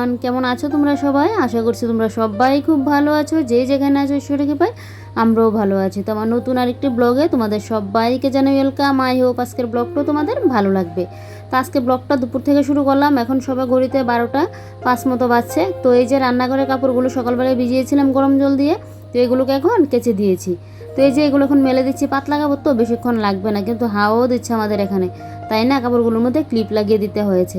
Everyone কেমন আছো তোমরা সবাই? আশা করছি তোমরা সবাই খুব ভালো আছো। যে যেখানে আছো ঈশ্বরকে পাই, আমরাও ভালো আছি। তো আমার নতুন আরেকটি ব্লগে তোমাদের সবাইকে জানাই ওয়েলকাম আই হোপ আজকের ব্লগটাও তোমাদের ভালো লাগবে। তো আজকে ব্লগটা দুপুর থেকে শুরু করলাম। এখন সবাই ঘড়িতে বারোটা পাঁচ মতো বাজছে। তো এই যে রান্নাঘরের কাপড়গুলো সকালবেলায় ভিজিয়েছিলাম গরম জল দিয়ে, তো এগুলোকে এখন কেচে দিয়েছি। তো এই যে এগুলো এখন মেলে দিচ্ছি, পাতলা কাপড় তো বেশিক্ষণ লাগবে না, কিন্তু হাওয়াও দিচ্ছে আমাদের এখানে। তাই না? কাপড়গুলোর মধ্যে ক্লিপ লাগিয়ে দিতে হয়েছে।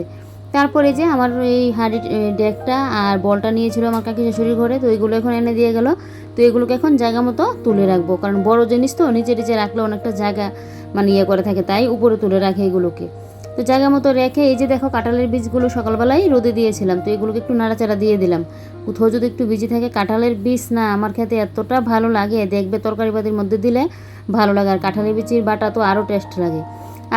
তারপরে যে আমার এই হাঁড়ি ডেকটা আর বলটা নিয়েছিল আমার কাকি শাশুড়ির ঘরে, তো এইগুলো এখন এনে দিয়ে গেল। তো এগুলোকে এখন জায়গা মতো তুলে রাখব। কারণ বড় জিনিস তো, নিচে নিচে রাখলে অনেকটা জায়গা মানে ইয়ে করে থাকে, তাই উপরে তুলে রাখে এগুলোকে। তো জায়গা মতো রেখে, এই যে দেখো কাঁঠালের বীজগুলো সকালবেলায় রোদে দিয়েছিলাম, তো এগুলোকে একটু নাড়াচাড়া দিয়ে দিলাম। কোথাও যদি একটু বিজি থাকে, কাঁঠালের বীজ না, আমার খেতে এতটা ভালো লাগে, দেখবে তরকারি পাতির মধ্যে দিলে ভালো লাগে। আর কাঁঠালের বীচির বাটা তো আরও টেস্ট লাগে।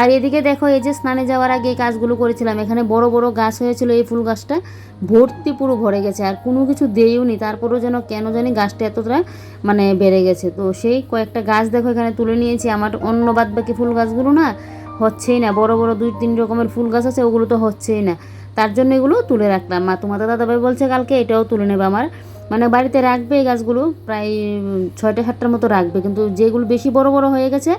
আর এদিকে দেখো, এই যে স্নানে যাওয়ার আগে এই কাজগুলো করেছিলাম। এখানে বড় বড় গাছ হয়েছিল, এই ফুল গাছটা ভর্তি পুরো ভরে গেছে। আর কোনো কিছু দেইও নি, তারপরেও যেন কেন জানি গাছটা এতটা মানে বেড়ে গেছে। তো সেই কয়েকটা গাছ দেখো এখানে তুলে নিয়েছি। আমার অন্য বাদ বাকি ফুল গাছগুলো না হচ্ছেই না। বড় বড় দুই তিন রকমের ফুল গাছ আছে, ওগুলো তো হচ্ছেই না। তার জন্য এগুলো তুলে রাখলাম। মা তোমাদের দাদাভাই বলছে কালকে এটাও তুলে নেবে আমার। মানে বাড়িতে রাখবে এই গাছগুলো, প্রায় ছয়টা সাতটার মতো রাখবে। কিন্তু যেগুলো বেশি বড় বড় হয়ে গেছে,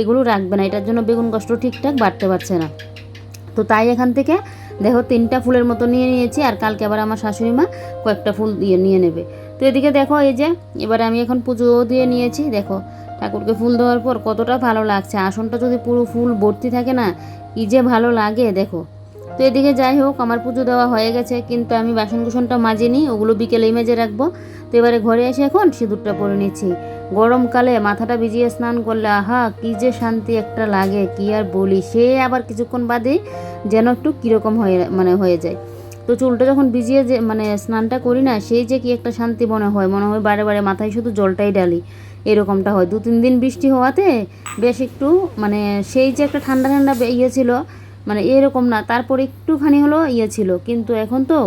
এগুলো রাখবে না। এটার জন্য বেগুন কষ্ট ঠিকঠাক বাড়তে পারছে না। তো তাই এখান থেকে দেখো তিনটা ফুলের মতো নিয়ে নিয়েছি, আর কালকে আবার আমার শাশুড়ি মা কয়েকটা ফুল দিয়ে, নিয়ে নেবে। তো এদিকে দেখো এই যে, এবারে আমি এখন পুজো দিয়ে নিয়েছি, দেখো ঠাকুরকে ফুল দেওয়ার পর কতটা ভালো লাগছে। আসনটা যদি পুরো ফুল ভর্তি থাকে না, কি যে ভালো লাগে, দেখো। তো এদিকে যাই হোক, আমার পুজো দেওয়া হয়ে গেছে, কিন্তু আমি বাসন কুসনটা মাজিনি, ওগুলো বিকেলে মেজে রাখব। তো এবারে ঘরে এসে এখন সিঁদুরটা পরে নিচ্ছি। গরমকালে মাথাটা ভিজিয়ে স্নান করলে, আহা, কি যে শান্তি একটা লাগে, কি আর বলি? সে আবার কিছুক্ষণ বাদে যেন একটু কীরকম হয়ে মানে হয়ে যায়। তো চুলটা যখন ভিজিয়ে যে মানে স্নানটা করি না, সেই যে কি একটা শান্তি মনে হয় মনে হয় বারে বারে মাথায় শুধু জলটাই ডালি এরকমটা হয়। দু তিন দিন বৃষ্টি হওয়াতে বেশ একটু মানে সেই যে একটা ঠান্ডা ঠান্ডা ইয়ে ছিল মানে এরকম না। তারপর একটুখানি হলো ইয়ে ছিল। কিন্তু এখন তো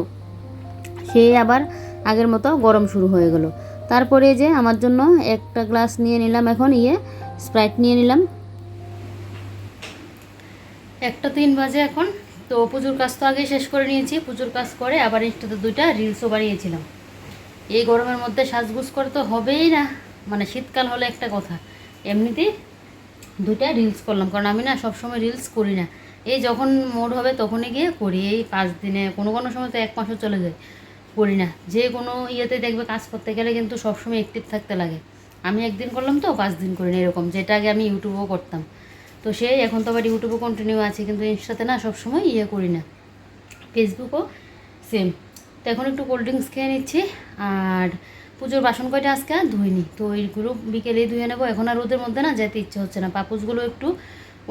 সে আবার আগের মতো গরম শুরু হয়ে গেল। তারপরে যে আমার জন্য একটা গ্লাস নিয়ে নিলাম এখন ইয়ে স্প্রাইট নিয়ে নিলাম। একটা তিন বাজে এখন। তো পুজোর কাজ তো আগে শেষ করে নিয়েছি। পুজোর কাজ করে আবার ইনস্টাতে দুইটা রিলসও বানিয়েছিলাম। এই গরমের মধ্যে সাজগুজ করে তো হবেই না। মানে শীতকাল হলে একটা কথা। এমনিতেই দুইটা রিলস করলাম। কারণ আমি না সবসময় রিলস করি না। এই যখন মোড হবে তখনই গিয়ে করি। এই পাঁচ দিনে কোনো কোনো সময় তো এক মাসও চলে যায়। করি না। যে কোনো ইয়েতে দেখবে কাজ করতে গেলে কিন্তু সবসময় অ্যাক্টিভ থাকতে লাগে। আমি একদিন করলাম তো, পাঁচ দিন করি না এরকম। যেটা আগে আমি ইউটিউবও করতাম। তো সেই এখন তো আবার ইউটিউবও কন্টিনিউ আছে, কিন্তু ইনস্টাতে না সবসময় ইয়ে করি না। ফেসবুকও সেম তো এখন একটু কোল্ড ড্রিঙ্কস খেয়ে নিচ্ছি। আর পুজোর বাসন কয়টা আজকে? আর ধুইনি। তো এইগুলো বিকেলেই ধুয়ে নেব। এখন আর রোদের মধ্যে না যেতে ইচ্ছে হচ্ছে না। পাপুসগুলো একটু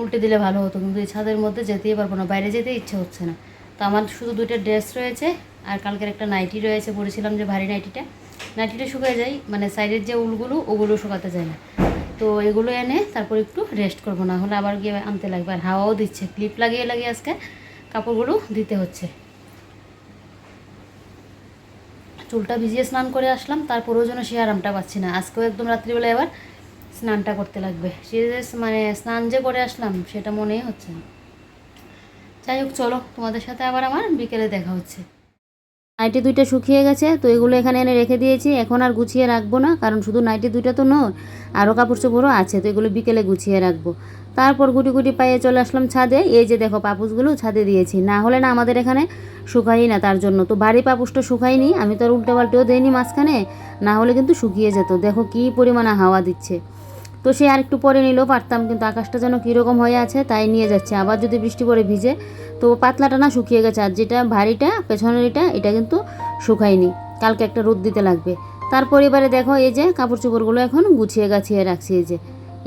উল্টে দিলে ভালো হতো, কিন্তু এই ছাদের মধ্যে যেতেই পারব না বাইরে যেতে ইচ্ছে হচ্ছে না। তো আমার শুধু দুইটা ড্রেস রয়েছে, আর কালকের একটা নাইটি রয়েছে, পরেছিলাম যে ভারী নাইটিটা। নাইটিটা শুকিয়ে যায় মানে সাইডের যে উলগুলো, ওগুলো শুকাতে যায় না। তো এগুলো এনে তারপর একটু রেস্ট করব, না হলে আবার গিয়ে আনতে লাগবে, আর হাওয়াও দিচ্ছে ক্লিপ লাগিয়ে লাগিয়ে আজকে কাপড়গুলো দিতে হচ্ছে। চুলটা ভিজিয়ে স্নান করে আসলাম, তারপরেও যেন সে আরামটা পাচ্ছি না। আজকেও একদম রাত্রিবেলায় আবার স্নানটা করতে লাগবে। সে মানে স্নান যে করে আসলাম, সেটা মনেই হচ্ছে যাই হোক, চলো, তোমাদের সাথে আবার আমার বিকেলে দেখা হচ্ছে। নাইটি দুইটা শুকিয়ে গেছে, তো এগুলো এখানে এনে রেখে দিয়েছি। এখন আর গুছিয়ে রাখব না, কারণ শুধু নাইটি দুইটা তো নয় আরও কাপড় চোপড়ও আছে, তো এগুলো বিকেলে গুছিয়ে রাখব। তারপর গুটি গুটি পায়ে চলে আসলাম ছাদে। এই যে দেখো, পাপুসগুলো ছাদে দিয়েছি। না হলে না আমাদের এখানে শুকাই না তার জন্য। তো বাড়ি পাপুসটা শুকাইনি আমি তো আর উল্টো পাল্টেও দেইনি মাঝখানে, না হলে কিন্তু শুকিয়ে যেত। দেখো কী পরিমাণে হাওয়া দিচ্ছে। তো সে আর একটু পরে নিলেও পারতাম, কিন্তু আকাশটা যেন কীরকম হয়ে আছে তাই নিয়ে যাচ্ছে। আবার যদি বৃষ্টি পড়ে ভিজে, তো পাতলাটা না শুকিয়ে গেছে, আর যেটা ভারীটা পেছনের এটা এটা কিন্তু শুকায়নি। কালকে একটা রোদ দিতে লাগবে। তারপর এবারে দেখো, এই যে কাপড় চোপড়গুলো এখন গুছিয়ে গাছিয়ে রাখছি, এই যে,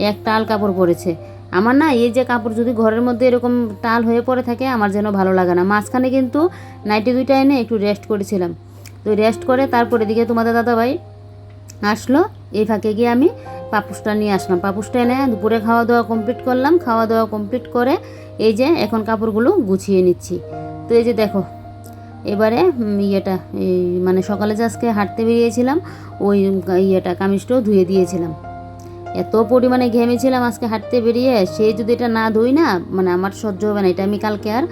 এক টাল কাপড় পরেছে। আমার না এই যে কাপড় যদি ঘরের মধ্যে এরকম টাল হয়ে পড়ে থাকে, আমার যেন ভালো লাগে না। মাঝখানে কিন্তু নাইটি দুইটা এনে একটু রেস্ট করেছিলাম। তো রেস্ট করে তারপরে দিকে তোমাদের দাদাভাই আসলো, এই ফাঁকে গিয়ে আমি পাপুসটা নিয়ে আসলাম। পাপুসটা এনে দুপুরে খাওয়া দাওয়া কমপ্লিট করলাম। খাওয়া দাওয়া কমপ্লিট করে এই যে এখন কাপড়গুলো গুছিয়ে নিচ্ছি। তো এই যে দেখো, এবারে ইয়েটা, এই মানে সকালে যে আজকে হাঁটতে বেরিয়েছিলাম, ওই ইয়েটা, কামিজটাও ধুয়ে দিয়েছিলাম। এত পরিমাণে ঘেমেছিলাম আজকে হাঁটতে বেরিয়ে, সে যদি এটা না ধুই না মানে আমার সহ্য হবে না। এটা আমি কালকে আর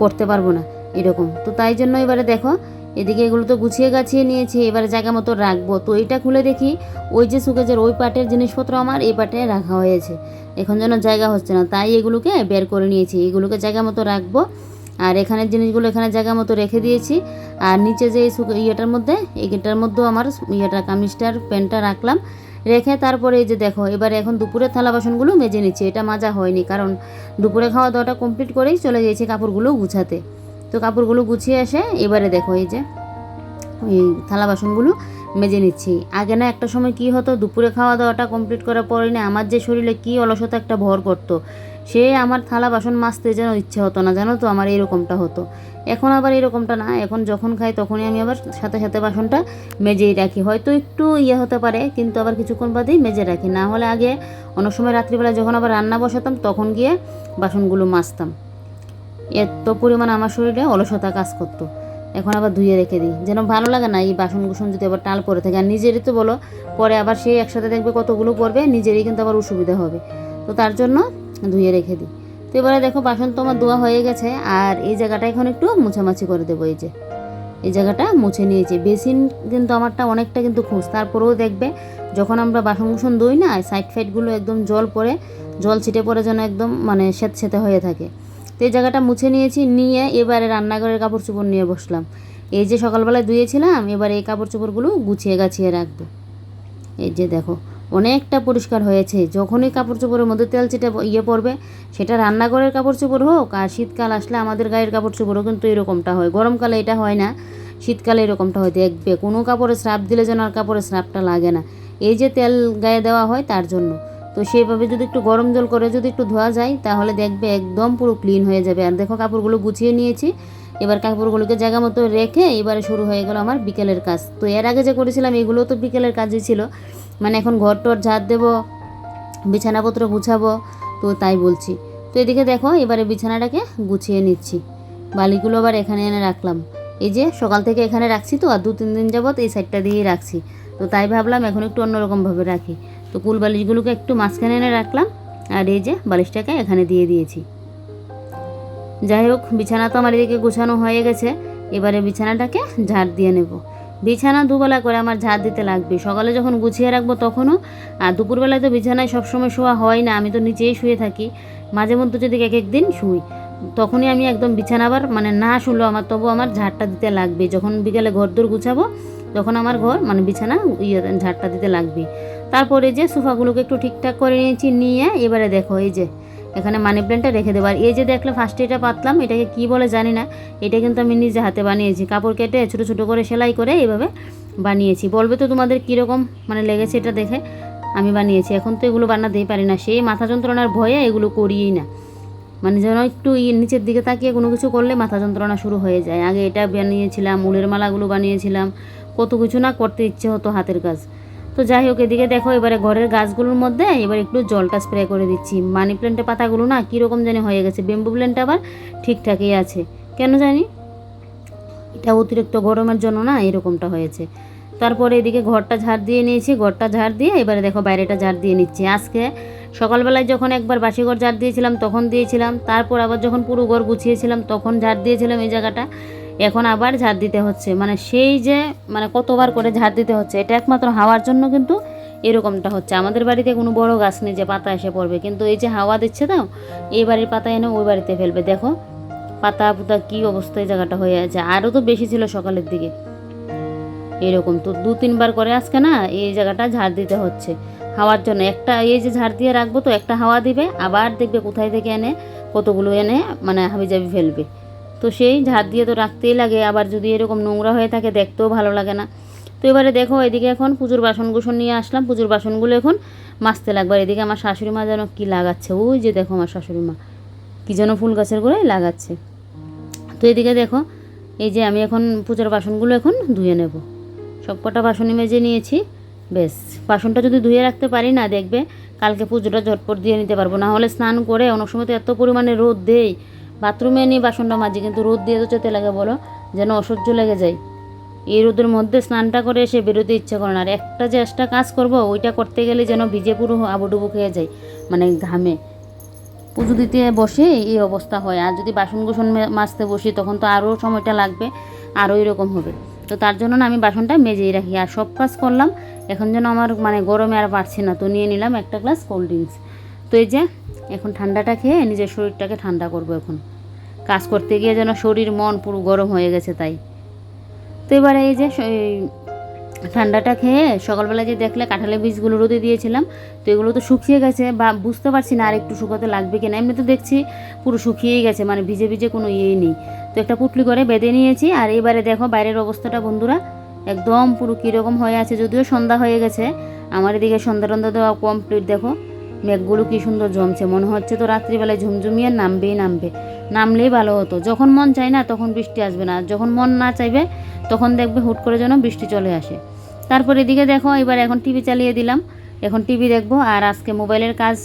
পরতে পারব না, এরকম। তো তাই জন্য এবারে দেখো এদিকে এগুলো তো গুছিয়ে গাছিয়ে নিয়েছি, এবারে জায়গা মতো রাখব। তো এইটা খুলে দেখি, ওই যে সুকেজের ওই পাটের জিনিসপত্র আমার, এই পাটে রাখা হয়েছে। এখন যেন জায়গা হচ্ছে না, তাই এগুলোকে বের করে নিয়েছি। এগুলোকে জায়গা মতো রাখব, আর এখানের জিনিসগুলো এখানে জায়গা মতো রেখে দিয়েছি। আর নিচে যে ইয়েটার মধ্যে এইটার মধ্যেও আমার ইয়েটা, কামিজটার প্যান্টটা রাখলাম। রেখে তারপরে এই যে দেখো, এবারে এখন দুপুরের থালা বাসনগুলো মেজে নিচ্ছি, এটা মাজা হয়নি। কারণ দুপুরে খাওয়া দাওয়াটা কমপ্লিট করেই চলে গিয়েছি কাপড়গুলো গুছাতে। তো কাপড়গুলো গুছিয়ে এসে এবারে দেখো এই যে এই থালা বাসনগুলো মেজে নিচ্ছি। আগে না একটা সময় কি হতো, দুপুরে খাওয়া দাওয়াটা কমপ্লিট করার পরে না আমার যে শরীরে কি অলসতা একটা ভর করতো, সে আমার থালা বাসন মাজতে যেন ইচ্ছে হতো না, জানো তো আমার এরকমটা হতো। এখন আবার এরকমটা না, এখন যখন খাই তখনই আমি আবার সাথে সাথে বাসনটা মেজেই রাখি। হয়তো একটু ইয়ে হতে পারে, কিন্তু আবার কিছুক্ষণ বাদেই মেজে রাখি। না হলে আগে অনেক সময় রাত্রিবেলা যখন আবার রান্না বসাতাম, তখন গিয়ে বাসনগুলো মাজতাম। এত পরিমাণ আমার শরীরে অলসতা কাজ করতো। এখন আবার ধুয়ে রেখে দিই। যেন ভালো লাগে না এই বাসন কুসন যদি আবার টাল পরে থাকে। আর নিজেরই তো বলো, পরে আবার সেই একসাথে দেখবে কতগুলো পড়বে, নিজেরই কিন্তু আবার অসুবিধা হবে। তো তার জন্য ধুয়ে রেখে দিই। তো এবারে দেখো, বাসন তো আমার ধোয়া হয়ে গেছে। আর এই জায়গাটা এখন একটু মুছামাছি করে দেবো এই যে। এই জায়গাটা মুছে নিয়েছি। বেসিন কিন্তু আমারটা অনেকটা কিন্তু খুঁজ। তারপরেও দেখবে, যখন আমরা বাসন কুসন ধুই না সাইড ফাইডগুলো একদম জল পড়ে, জল ছিটে পড়ে যেন একদম মানে সেত সেতে হয়ে থাকে। তো এই জায়গাটা মুছে নিয়েছি, নিয়ে এবারে রান্নাঘরের কাপড় চোপড় নিয়ে বসলাম। এই যে সকালবেলায় ধুয়েছিলাম, এবার এই কাপড় চোপড়গুলো গুছিয়ে গাছিয়ে রাখব। এই যে দেখো, অনেকটা পরিষ্কার হয়েছে। যখনই কাপড় চোপড়ের মধ্যে তেল চিটে ইয়ে পড়বে, সেটা রান্নাঘরের কাপড় চোপড় হোক আর শীতকাল আসলে আমাদের গায়ের কাপড় চোপড়ও কিন্তু এরকমটা হয়। গরমকালে এটা হয় না, শীতকালে এরকমটা হয়, দেখবে। কোনো কাপড়ে স্রাপ দিলে যেন আর কাপড়ে স্রাপটা লাগে না। এই যে তেল গায়ে দেওয়া হয় তার জন্য। তো সেইভাবে যদি একটু গরম জল করে যদি একটু ধোয়া যায়, তাহলে দেখবে একদম পুরো ক্লিন হয়ে যাবে। আর দেখো, কাপড়গুলো গুছিয়ে নিয়েছি। এবার কাপড়গুলোকে জায়গা মতো রেখে এবারে শুরু হয়ে গেল আমার বিকেলের কাজ। তো এর আগে যে করেছিলাম, এগুলো তো বিকেলের কাজই ছিল। মানে এখন ঘর টর ঝাড় দেবো, বিছানাপত্র গুছাবো, তো তাই বলছি। তো এদিকে দেখো, এবারে বিছানাটাকে গুছিয়ে নিচ্ছি। বালিগুলো আবার এখানে এনে রাখলাম। এই যে সকাল থেকে এখানে রাখছি তো, আর দু তিন দিন যাবত এই সাইডটা দিয়েই রাখছি। তো তাই ভাবলাম এখন একটু অন্যরকমভাবে রাখি। তো কুল বালিশগুলোকে একটু মাঝখানে এনে রাখলাম, আর এই যে বালিশটাকে এখানে দিয়ে দিয়েছি। যাই হোক, বিছানা তো আমার এদিকে গোছানো হয়ে গেছে, এবারে বিছানাটাকে ঝাড় দিয়ে নেব। বিছানা দুবেলা করে আমার ঝাড় দিতে লাগবে। সকালে যখন গুছিয়ে রাখব তখনও, আর দুপুরবেলায় তো বিছানায় সবসময় শোয়া হয় না, আমি তো নিচেই শুয়ে থাকি, মাঝে মধ্যে যদি এক এক দিন শুই, তখনই আমি একদম বিছানা আবার মানে না শুলো আমার তবু আমার ঝাড়টা দিতে লাগবে। যখন বিকেলে ঘর দোর গুছাবো তখন আমার ঘর মানে বিছানা ইয়ে ঝাড়টা দিতে লাগবে। তারপরে যে সোফাগুলোকে একটু ঠিকঠাক করে নিয়েছি নিয়ে এবারে দেখো, এই যে, এখানে মানি প্ল্যান্টটা রেখে দেবো। আর এই যে দেখলে ফার্স্টে এটা পাতলাম, এটাকে কি বলে জানি না, এটা কিন্তু আমি নিজে হাতে বানিয়েছি। কাপড় কেটে ছোটো ছোটো করে সেলাই করে এইভাবে বানিয়েছি। বলবে তো তোমাদের কীরকম মানে লেগেছে এটা দেখে আমি বানিয়েছি। এখন তো এগুলো বানাতেই পারি না। সেই মাথা যন্ত্রণার ভয়ে এগুলো করিই না। মানে যেন একটু নিচের দিকে তাকিয়ে কোনো কিছু করলে মাথা যন্ত্রণা শুরু হয়ে যায়। আগে এটা বানিয়েছিলাম, উলের মালাগুলো বানিয়েছিলাম কত কিছু না করতে ইচ্ছে হতো হাতের কাজ। তো যাই হোক, এদিকে দেখো, এবারে ঘরের গাছগুলোর মধ্যে এবার একটু জলটা স্প্রে করে দিচ্ছি। মানি প্ল্যান্টের পাতাগুলো না কীরকম জানি হয়ে গেছে। বেম্বু প্ল্যান্টটা আবার ঠিকঠাকই আছে। কেন জানি? এটা অতিরিক্ত গরমের জন্য না এরকমটা হয়েছে। তারপরে এদিকে ঘরটা ঝাড় দিয়ে নিয়েছি। ঘরটা ঝাড় দিয়ে এবারে দেখো বাইরেটা ঝাড় দিয়ে নিচ্ছি। আজকে সকালবেলায় যখন একবার বাসি ঘর ঝাড় দিয়েছিলাম, তখন দিয়েছিলাম। তারপর আবার যখন পুরো ঘর গুছিয়েছিলাম, তখন ঝাড় দিয়েছিলাম এই জায়গাটা। এখন আবার ঝাড় দিতে হচ্ছে। মানে সেই যে মানে কতবার করে ঝাড় দিতে হচ্ছে, এটা একমাত্র হাওয়ার জন্য কিন্তু এরকমটা হচ্ছে। আমাদের বাড়িতে কোনো বড় গাছ নেই যে পাতা এসে পড়বে। কিন্তু এই যে হাওয়া দিচ্ছে তো, এই বাড়ির পাতা এনে ওই বাড়িতে ফেলবে। দেখো, পাতা পুতা কী অবস্থায় জায়গাটা হয়ে আছে। আরও তো বেশি ছিল সকালের দিকে। এরকম তো দু তিনবার করে আজকে না এই জায়গাটা ঝাড় দিতে হচ্ছে। হাওয়ার জন্য একটা এই যে ঝাড় দিয়ে রাখব তো, একটা হাওয়া দিবে, আবার দেখবে কোথায় থেকে এনে কতগুলো এনে মানে হাবিজাবি ফেলবে। তো সেই ঝাড় দিয়ে তো রাখতেই লাগে, আবার যদি এরকম নোংরা হয়ে থাকে দেখতেও ভালো লাগে না। তো এবারে দেখো, এদিকে এখন পুজোর বাসন কুসন নিয়ে আসলাম, পুজোর বাসনগুলো এখন মাজতে লাগবে। আর এদিকে আমার শাশুড়ি মা যেন কী লাগাচ্ছে, ওই যে দেখো আমার শাশুড়ি মা, কী যেন ফুল গাছের গোড়ায় লাগাচ্ছে। তো এদিকে দেখো, এই যে আমি এখন পুজোর বাসনগুলো এখন ধুয়ে নেব। সব কটা বাসনই মেজে নিয়েছি, বেশ। বাসনটা যদি ধুয়ে রাখতে পারি না, দেখবে কালকে পুজোটা ঝটপট দিয়ে নিতে পারব। না হলে স্নান করে, অনেক সময় তো এত পরিমাণে রোদ দেই বাথরুমে নিয়ে বাসনটা মাজি, কিন্তু রোদ দিয়ে তো যেতে লাগে বলো, যেন অসহ্য লেগে যায়। এই রোদের মধ্যে স্নানটা করে এসে বেরোতে ইচ্ছা করে না, আর একটা যে একটা কাজ করব, ওইটা করতে গেলে যেন ভিজে পুরো আবুডুবু খেয়ে যায় মানে ঘামে। পুজো দিতে বসে এই অবস্থা হয়, আর যদি বাসন কুসন মাজতে বসি, তখন তো আরও সময়টা লাগবে, আরও এরকম হবে। তো তার জন্য না আমি বাসনটা মেজেই রাখি, আর সব কাজ করলাম, এখন যেন আমার মানে গরমে আর পারছি না, তো নিয়ে নিলাম একটা গ্লাস কোল্ড ড্রিঙ্কস তো এই যে এখন ঠান্ডাটা খেয়ে নিজের শরীরটাকে ঠান্ডা করব এখন। কাজ করতে গিয়ে যেন শরীর, মন পুরো গরম হয়ে গেছে তাই। তো এবারে এই যে ঠান্ডাটা খেয়ে সকালবেলা যে দেখলে কাঁঠালের বীজগুলো রোদে দিয়েছিলাম, তো এগুলো তো শুকিয়ে গেছে বা বুঝতে পারছি না আর একটু শুকাতে লাগবে কিনা। এমনি তো দেখছি পুরো শুকিয়েই গেছে মানে ভিজে ভিজে কোনো ইয়েই নেই। তো একটা পুটলি করে বেঁধে নিয়েছি, আর এবারে দেখো বাইরের অবস্থাটা বন্ধুরা একদম পুরো কীরকম হয়ে আছে, যদিও সন্ধ্যা হয়ে গেছে। আমার এদিকে সন্ধ্যা টন্ধা দেওয়া কমপ্লিট দেখো। মেঘগুলো কী সুন্দর জমছে। মনে হচ্ছে তো রাত্রিবেলায় ঝুমঝুমিয়ে নামবেই নামবে। নামলেই ভালো হতো। যখন মন চায় না তখন বৃষ্টি আসবে না। যখন মন না চাইবে তখন দেখবে হুট করে যেন বৃষ্টি চলে আসে। তারপর এদিকে দেখো, এবার এখন টিভি চালিয়ে দিলাম। এখন টিভি দেখব। আর আজকে মোবাইলের কাজ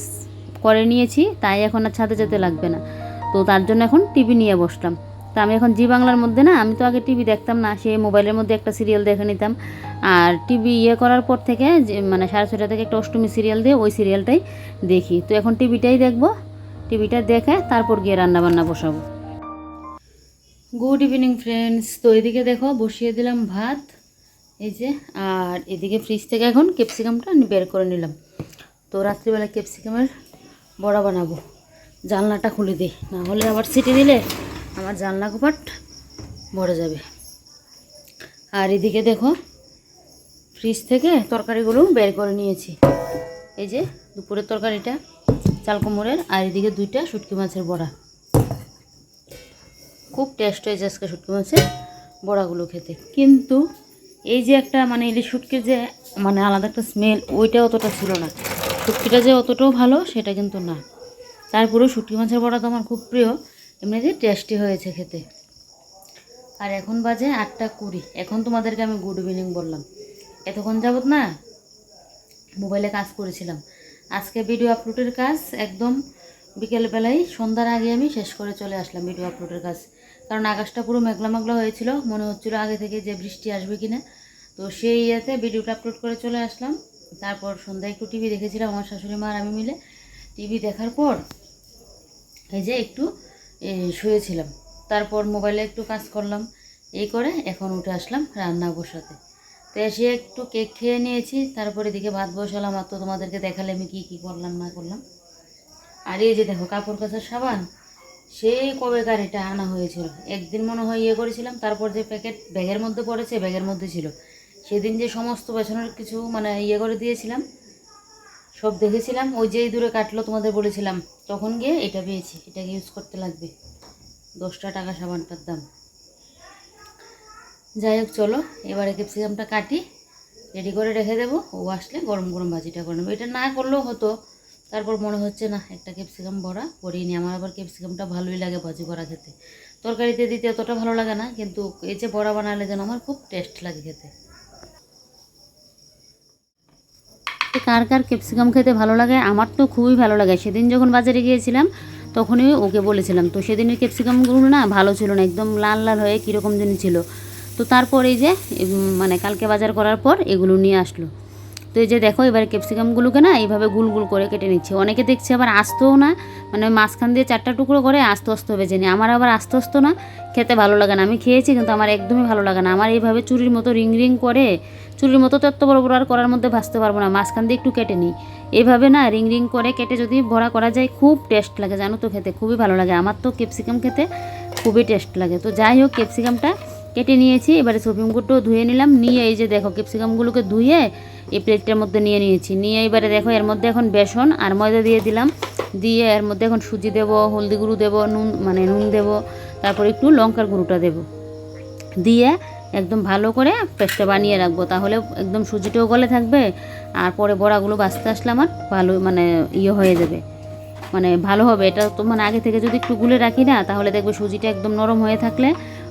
করে নিয়েছি, তাই এখন আর ছাদে যেতে লাগবে না। তো তার জন্য এখন টিভি নিয়ে বসলাম। তা আমি এখন জি বাংলার মধ্যে না, আমি তো আগে টিভি দেখতাম না সে মোবাইলের মধ্যে একটা সিরিয়াল দেখে নিতাম। আর টিভি ইয়ে করার পর থেকে মানে সাড়ে ছটা থেকে একটা অষ্টমী সিরিয়াল দিয়ে ওই সিরিয়ালটাই দেখি। তো এখন টিভিটাই দেখব, টিভিটা দেখে তারপর গিয়ে রান্না বান্না বসাবো। গুড ইভিনিং ফ্রেন্ডস তো এদিকে দেখো, বসিয়ে দিলাম ভাত, এই যে, আর এদিকে ফ্রিজ থেকে এখন ক্যাপসিকামটা আমি বের করে নিলাম। তো রাত্রিবেলা ক্যাপসিকামের বড়া বানাবো। জানলাটা খুলে দিই, না হলে আবার সিটি দিলে আমার জানলা কপাট ভরে যাবে। আর এদিকে দেখো ফ্রিজ থেকে তরকারিগুলো বের করে নিয়েছি। এই যে দুপুরের তরকারিটা, চাল কুমড়ের, আর এদিকে দুইটা শুটকি মাছের বড়া। খুব টেস্ট হয়েছে আজকে শুটকি মাছের বড়াগুলো খেতে। কিন্তু এই যে একটা মানে ইলিশ শুটকির যে মানে আলাদা একটা স্মেল ওইটা অতটা ছিল না। শুটকিটা যে অতটাও ভালো, সেটা কিন্তু না। তারপরেও শুটকি মাছের বড়া তো আমার খুব প্রিয়। এমনিতে টেস্টি হয়েছে খেতে। আর এখন বাজে আটটা কুড়ি। এখন তোমাদেরকে আমি গুড ইভিনিং বললাম। এতক্ষণ যাবত না মোবাইলে কাজ করেছিলাম। আজকে ভিডিও আপলোডের কাজ একদম বিকেলবেলায় সন্ধ্যার আগে আমি শেষ করে চলে আসলাম ভিডিও আপলোডের কাজ। কারণ আকাশটা পুরো মেঘলা মেঘলা হয়েছিল, মনে হচ্ছিল আগে থেকে যে বৃষ্টি আসবে কিনা। তো সেই ইয়েতে ভিডিওটা আপলোড করে চলে আসলাম। তারপর সন্ধ্যায় একটু টিভি দেখেছিলাম আমার শাশুড়ি মা আর আমি মিলে। টিভি দেখার পর এই যে একটু শুয়েছিলাম। তারপর মোবাইলে একটু কাজ করলাম। এই করে এখন উঠে আসলাম রান্না বসাতে তো এসে একটু কেক খেয়ে নিয়েছি, তারপরে এদিকে ভাত বসালাম। আর তো তোমাদেরকে দেখালে আমি কী কী করলাম, না করলাম। আর এই যে দেখো, কাপড় কাচার সাবান, সেই কবেকার এটা আনা হয়েছিল? একদিন মনে হয় ইয়ে করেছিলাম, তারপর যে প্যাকেট ব্যাগের মধ্যে পড়েছে ব্যাগের মধ্যে ছিল। সেদিন যে সমস্ত বেছনের কিছু মানে ইয়ে করে দিয়েছিলাম সব দেখেছিলাম, ওই যেই দূরে কাটলো তোমাদের বলেছিলাম, তখন গিয়ে এটা পেয়েছি এটাকে ইউজ করতে লাগবে। দশটা টাকা সাবানটার দাম। যাই হোক, চলো, এবারে ক্যাপসিকামটা কাটি রেডি করে রেখে দেবো, ও আসলে গরম গরম ভাজিটা করে নেব। এটা না করলেও হতো, তারপর মনে হচ্ছে, না, একটা ক্যাপসিকাম বড়া করিয়ে নি আমার আবার ক্যাপসিকামটা ভালোই লাগে ভাজি করা খেতে। তরকারিতে দিতে অতটা ভালো লাগে না, কিন্তু এই যে বড়া বানালে যেন আমার খুব টেস্ট লাগে খেতে তো কার কার ক্যাপসিকাম খেতে ভালো লাগে আমার তো খুবই ভালো লাগে। সেদিন যখন বাজারে গিয়েছিলাম, তখনই ওকে বলেছিলাম, তো সেদিনের ক্যাপসিকামগুলো না ভালো ছিল না, একদম লাল লাল হয়ে কীরকম যেন ছিল। তো তারপর এই যে মানে কালকে বাজার করার পর এগুলো নিয়ে আসলো। তো এই যে দেখো, এবার ক্যাপসিকামগুলোকে না এইভাবে গুল গুল করে কেটে নিচ্ছে। অনেকে দেখছে আবার আস্তও না মানে মাঝখান দিয়ে চারটা টুকরো করে আস্তে আস্তে বেজে নিই। আমার আবার আস্তে আস্তে না, খেতে ভালো লাগে না। আমি খেয়েছি কিন্তু আমার একদমই ভালো লাগে না। আমার এইভাবে চুরির মতো রিং রিং করে চুরির মতো তো এত বড় বড় আর করার মধ্যে ভাজতে পারব না, মাঝখান দিয়ে একটু কেটে নিই। এভাবে না রিং রিং করে কেটে যদি ভরা করা যায়, খুব টেস্ট লাগে, জানো তো খেতে, খুবই ভালো লাগে। আমার তো ক্যাপসিকাম খেতে খুবই টেস্ট লাগে। তো যাই হোক, ক্যাপসিকামটা কেটে নিয়েছি, এবারে সপিংগুলো ধুয়ে নিলাম, নিয়ে এই যে দেখো ক্যাপসিকামগুলোকে ধুয়ে এই প্লেটটার মধ্যে নিয়ে নিয়েছি। নিয়ে এবারে দেখো এর মধ্যে এখন বেসন আর ময়দা দিয়ে দিলাম, দিয়ে এর মধ্যে এখন সুজি দেবো, হলদি গুঁড়ো দেবো, নুন মানে নুন দেবো, তারপর একটু লঙ্কার গুঁড়োটা দেবো। দিয়ে একদম ভালো করে পেস্টটা বানিয়ে রাখব, তাহলে একদম সুজিটাও গলে থাকবে, আর পরে বড়াগুলো বাঁচতে আসলে আমার ভালো মানে ইয়ে হয়ে যাবে। মানে ভালো হবে, এটা তো মানে আগে থেকে যদি একটু গুলে রাখি না, তাহলে দেখবে সুজিটা একদম নরম হয়ে থাকলে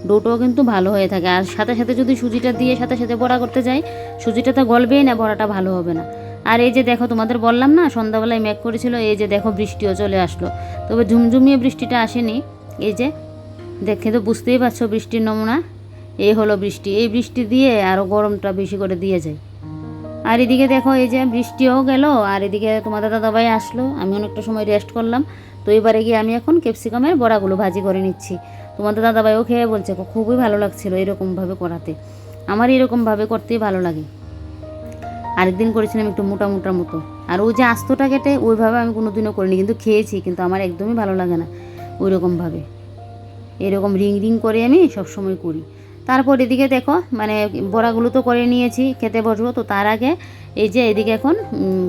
ডোটাও কিন্তু ভালো হয়ে থাকে। আর সাথে সাথে যদি সুজিটা দিয়ে সাথে সাথে বড়া করতে যাই, সুজিটা তো গলবেই না, বড়াটা ভালো হবে না। আর এই যে দেখো, তোমাদের বললাম না, সন্ধ্যাবেলায় মেঘ করেছিল, এই যে দেখো বৃষ্টিও চলে আসলো। তবে ঝুমঝুমিয়ে বৃষ্টিটা আসেনি। এই যে দেখে তো বুঝতেই পারছ বৃষ্টির নমুনা। এই হলো বৃষ্টি। এই বৃষ্টি দিয়ে আরও গরমটা বেশি করে দিয়ে যায়। আর এদিকে দেখো, এই যে বৃষ্টিও গেল, আর এদিকে তোমাদের দাদাভাই আসলো। আমি অনেকটা সময় রেস্ট করলাম। তো এবারে গিয়ে আমি এখন ক্যাপসিকামের বড়াগুলো ভাজি করে নিচ্ছি। তোমাদের দাদাভাইও খেয়ে বলছে খুবই ভালো লাগছিল এরকমভাবে করাতে। আমার এরকমভাবে করতেই ভালো লাগে। আরেকদিন করেছিলাম একটু মোটা মোটা মতো। আর ওই যে আস্তটা কেটে ওইভাবে আমি কোনোদিনও করিনি, কিন্তু খেয়েছি, কিন্তু আমার একদমই ভালো লাগে না ওই রকমভাবে এরকম রিং রিং করে আমি সবসময় করি। তারপর এদিকে দেখো মানে বড়াগুলো তো করে নিয়েছি খেতে বসবো, তো তার আগে এই যে এদিকে এখন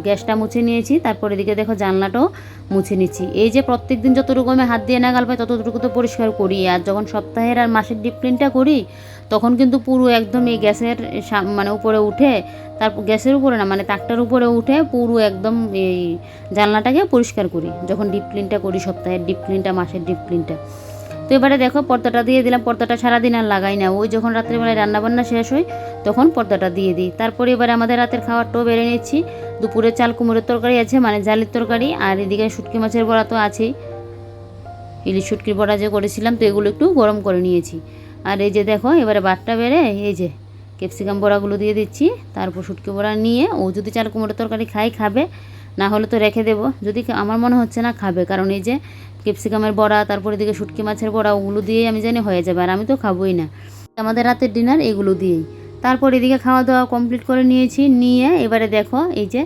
গ্যাসটা মুছে নিয়েছি, তারপর এদিকে দেখো জানলাটাও মুছে নিচ্ছি। এই যে প্রত্যেক দিন যতটুকু আমি হাত দিয়ে নাগাল পাই, ততটুকু তো পরিষ্কার করি। আর যখন সপ্তাহের আর মাসের ডিপ ক্লিনটা করি, তখন কিন্তু পুরো একদম এই গ্যাসের মানে উপরে উঠে তারপর গ্যাসের উপরে না মানে তাকটার উপরে উঠে পুরো একদম এই জানলাটাকে পরিষ্কার করি, যখন ডিপ ক্লিনটা করি সপ্তাহের ডিপ ক্লিনটা মাসের ডিপ ক্লিনটা এবারে দেখো, পর্দাটা দিয়ে দিলাম। পর্দাটা সারাদিন আর লাগাই না। ওই যখন রাত্রিবেলায় রান্নাবান্না শেষ হয়, তখন পর্দাটা দিয়ে দিই। তারপরে এবারে আমাদের রাতের খাবারটাও বেড়ে নিচ্ছি। দুপুরে চাল, কুমড়োর তরকারি আছে মানে জালির তরকারি। আর এদিকে শুটকি মাছের বড়া তো আছেই। ইলিশ শুটকির বড়া যে করেছিলাম, তো এগুলো একটু গরম করে নিয়েছি। আর এই যে দেখো, এবারে বাটটা বেড়ে এই যে ক্যাপসিকাম বড়াগুলো দিয়ে দিচ্ছি। তারপর শুটকি বড়া নিয়ে ও যদি চাল, কুমড়োর তরকারি খাই খাবে। না হলে তো রেখে দেবো। যদি আমার মনে হচ্ছে না, খাবে। কারণ এই যে ক্যাপসিকামের বড়া, তারপরে এদিকে শুটকি মাছের বড়া, ওগুলো দিয়েই আমি জানি হয়ে যাবে, আর আমি তো খাবোই না। আমাদের রাতের ডিনার এগুলো দিয়েই। তারপর এদিকে খাওয়া দাওয়া কমপ্লিট করে নিয়েছি, নিয়ে এবারে দেখো এই যে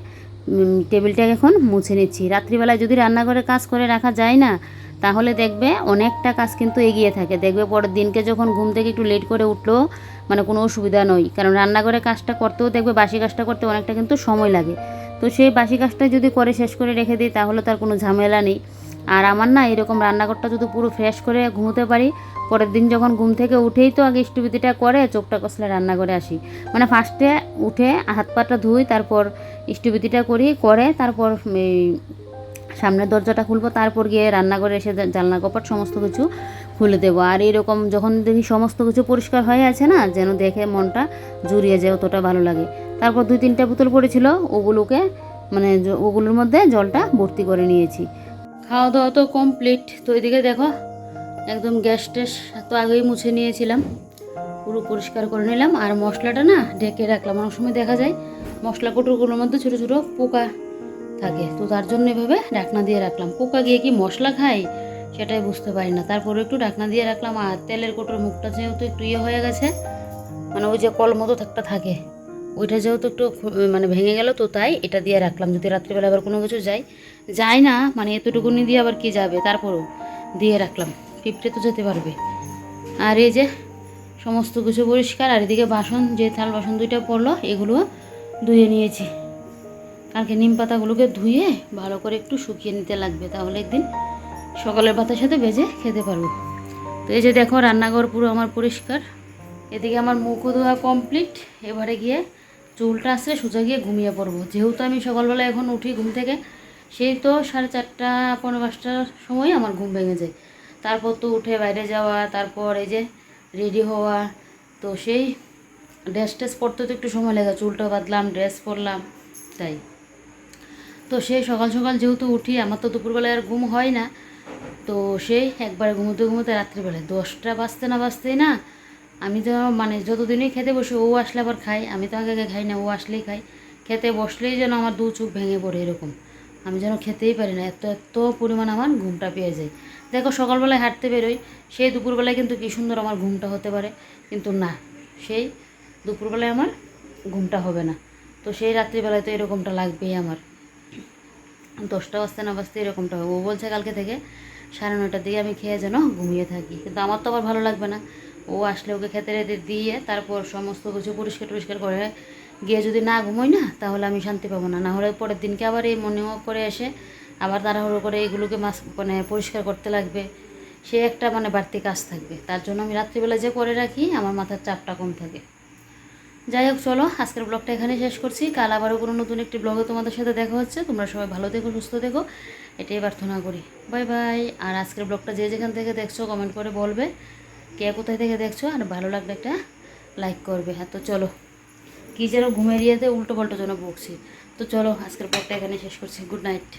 টেবিলটাকে এখন মুছে নিচ্ছি। রাত্রিবেলায় যদি রান্নাঘরে কাজ করে রাখা যায় না, তাহলে দেখবে অনেকটা কাজ কিন্তু এগিয়ে থাকে। দেখবে পরের দিনকে যখন ঘুম থেকে একটু লেট করে উঠলেও মানে কোনো অসুবিধা নয়। কারণ রান্নাঘরে কাজটা করতেও দেখবে বাসি কাজটা করতে অনেকটা কিন্তু সময় লাগে। তো সেই বাসি কাজটা যদি করে শেষ করে রেখে দিই, তাহলে তার কোনো ঝামেলা নেই। আর আমার না এরকম রান্নাঘরটা যদি পুরো ফ্রেশ করে ঘুমোতে পারি, পরের দিন যখন ঘুম থেকে উঠেই তো আগে ইষ্টবিতিটা করে, চোখটা কষলে রান্নাঘরে আসি। মানে ফার্স্টে উঠে হাত পাটা ধুই, তারপর ইষ্টবিতিটা করি, করে তারপর এই সামনের দরজাটা খুলবো, তারপর গিয়ে রান্নাঘরে এসে জানলা কপাট সমস্ত কিছু খুলে দেবো। আর এরকম যখন দেখি সমস্ত কিছু পরিষ্কার হয়ে আছে না, যেন দেখে মনটা জুড়িয়ে যায়, অতটা ভালো লাগে। তারপর দুই তিনটা বোতল পড়েছিল, ওগুলোকে মানে ওগুলোর মধ্যে জলটা ভর্তি করে নিয়েছি। খাওয়া দাওয়া তো কমপ্লিট তো এদিকে দেখো, একদম গ্যাস ট্যাস তো আগেই মুছে নিয়েছিলাম। পুরো পরিষ্কার করে নিলাম। আর মশলাটা না ঢেকে রাখলাম। অনেক সময় দেখা যায় মশলা কটুরগুলোর মধ্যে ছোটো ছোটো পোকা থাকে। তো তার জন্য এভাবে ডাকনা দিয়ে রাখলাম। পোকা গিয়ে কি মশলা খায় সেটাই বুঝতে পারি না। তারপরে একটু ডাকনা দিয়ে রাখলাম। আর তেলের কোটোর মুখটা যেহেতু একটু ইয়ে হয়ে গেছে মানে ওই যে কল মতো একটা থাকে। ওইটা যেহেতু একটু মানে ভেঙে গেল, তো তাই এটা দিয়ে রাখলাম। যদি রাত্রিবেলা আবার কোনো কিছু যাই যায় না মানে এতটুকুনি দিয়ে আবার কি যাবে? তারপরও দিয়ে রাখলাম। পিঁপড়ে তো যেতে পারবে। আর এই যে সমস্ত কিছু পরিষ্কার, আর এদিকে বাসন, যে থাল বাসন দুইটা পড়ল, এগুলো ধুয়ে নিয়েছি। কালকে নিম পাতাগুলোকে ধুয়ে ভালো করে একটু শুকিয়ে নিতে লাগবে, তাহলে একদিন সকালের ভাতের সাথে ভেজে খেতে পারব। তো এই যে দেখো, রান্নাঘর পুরো আমার পরিষ্কার। এদিকে আমার মুখও ধোয়া কমপ্লিট এবারে গিয়ে চুলটা আসলে সোজা গিয়ে ঘুমিয়ে পড়ব। যেহেতু আমি সকালবেলা এখন উঠি ঘুম থেকে, সেই তো সাড়ে চারটা, পনেরো পাঁচটার সময় আমার ঘুম ভেঙে যায়। তারপর তো উঠে বাইরে যাওয়া, তারপর এই যে রেডি হওয়া, তো সেই ড্রেস ট্রেস পরতে তো একটু সময় লাগে। চুলটা বাঁধলাম ড্রেস পরলাম, তাই। তো সেই সকাল সকাল যেহেতু উঠি, আমার তো দুপুরবেলায় আর ঘুম হয় না, তো সেই একবার ঘুমোতে ঘুমোতে রাত্রিবেলায় দশটা বাজতে না বাজতেই না আমি তো মানে যতদিনই খেতে বসি, ও আসলে আবার খাই আমি তো আগে আগে খাই না, ও আসলেই খাই খেতে বসলেই যেন আমার দু চোখ ভেঙে পড়ে এরকম। আমি যেন খেতেই পারি না, এত এত পরিমাণ আমার ঘুমটা পেয়ে যায়। দেখো, সকালবেলায় হাঁটতে বেরোই, সেই দুপুরবেলায় কিন্তু কী সুন্দর আমার ঘুমটা হতে পারে, কিন্তু না, সেই দুপুরবেলায় আমার ঘুমটা হবে না। তো সেই রাত্রিবেলায় তো এরকমটা লাগবেই আমার। দশটা বাজতে না বাজতে এরকমটা হবে। ও বলছে কালকে থেকে সাড়ে নটার দিকে আমি খেয়ে যেন ঘুমিয়ে থাকি। কিন্তু আমার তো আবার ভালো লাগবে না। ও আসলে ওকে খেতে রেতে দিয়ে তারপর সমস্ত কিছু পরিষ্কার টরিষ্কার করে গিয়ে যদি না ঘুমোই না, তাহলে আমি শান্তি পাবো না। না হলে পরের দিনকে আবার এই মর্নিং ওয়াক করে এসে আবার তাড়াহুড়ো করে এইগুলোকে মাস মানে পরিষ্কার করতে লাগবে। সে একটা মানে বাড়তি কাজ থাকবে। তার জন্য আমি রাত্রিবেলা যে করে রাখি, আমার মাথার চাপটা কম থাকে। যাই হোক, চলো, আজকের ব্লগটা এখানে শেষ করছি। কাল আবারও কোনো নতুন একটি ব্লগে তোমাদের সাথে দেখা হচ্ছে। তোমরা সবাই ভালো থেকো, সুস্থ থেকো। এটাই প্রার্থনা করি। Bye bye. আর আজকের ব্লগটা যে যেখান থেকে দেখছ কমেন্ট করে বলবে। কে কোথায় থেকে দেখছ? আর ভালো লাগলে একটা লাইক করবে। হ্যাঁ তো চলো। কি যেন ঘুমের ইয়েতে উল্টো পাল্টো যেন বকছি। তো চলো, আজকের পরটা এখানে শেষ করছি। Good night